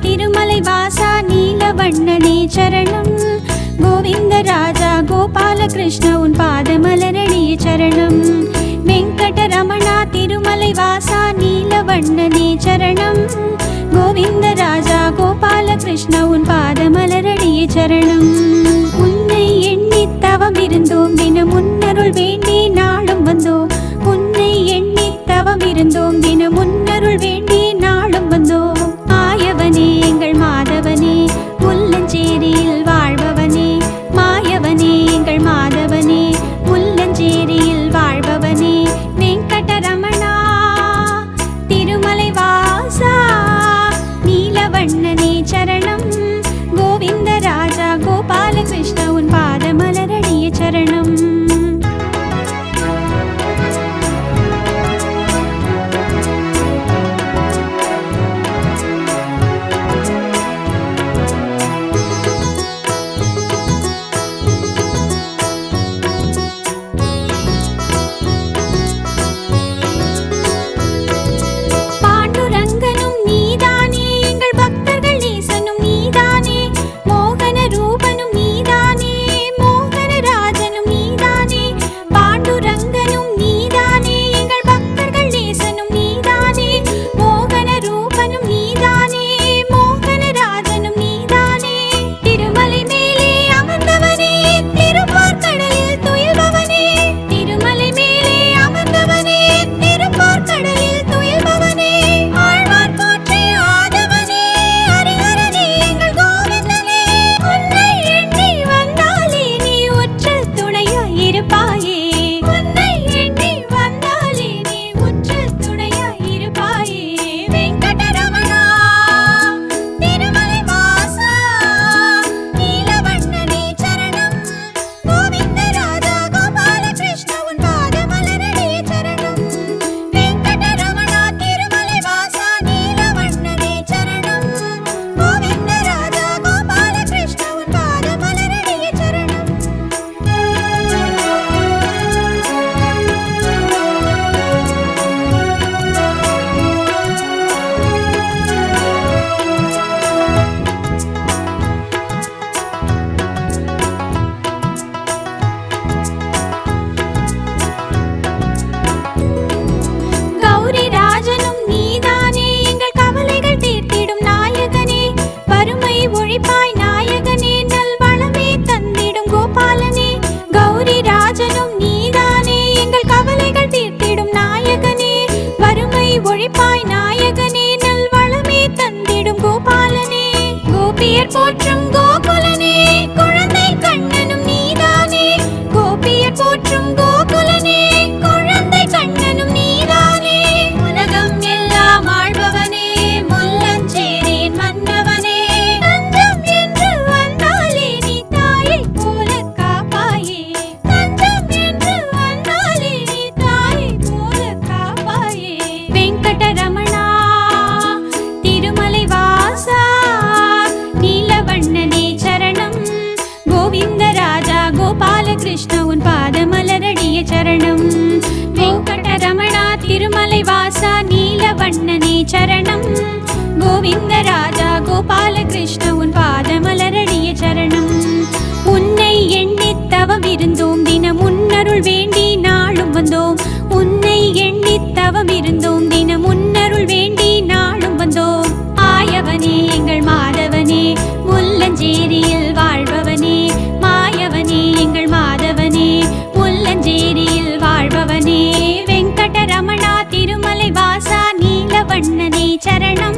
திருமலை வாசா நீலவண்ணனே சரணம். கோவிந்த ராஜா கோபாலகிருஷ்ண உன் பாதமலரடிய சரணம். வெங்கடரமணா திருமலை வாசா நீலவண்ணனே சரணம். கோவிந்த ராஜா கோபாலகிருஷ்ண உன் பாதமலரடிய சரணம். உன்னை எண்ணி தவம் இருந்தோம் நாயகனே நல்வளமே தந்திடும் கோபாலனே. கோபியர் போற்றும் கோகுலனே குழந்தை கண்ணனும் நீதானே. கோபியர் போற்றும் கோகுலனே குழந்தை கண்ணனும் நீதானே. உலகம் எல்லாம் ஆள்பவனே முல்லஞ்சேரியின் மன்னவனே. தஞ்சம் என்று வந்தாலே நீ தாயை போல காப்பாயே. தஞ்சம் என்று வந்தாலே நீ தாயை போல காப்பாயே. வெங்கடரமணா கிருஷ்ண உன் பாத மலரடிய சரணம். வெங்கட ரமணா திருமலை வாசா நீல வண்ணனே சரணம். கோவிந்த ராஜா கோபால கிருஷ்ண உன் பாத மலரடிய சரணம். உன்னை எண்ணி இருந்தோம் தினம் உன்னருள் வேண்டி நாளும் வந்தோம். చరణం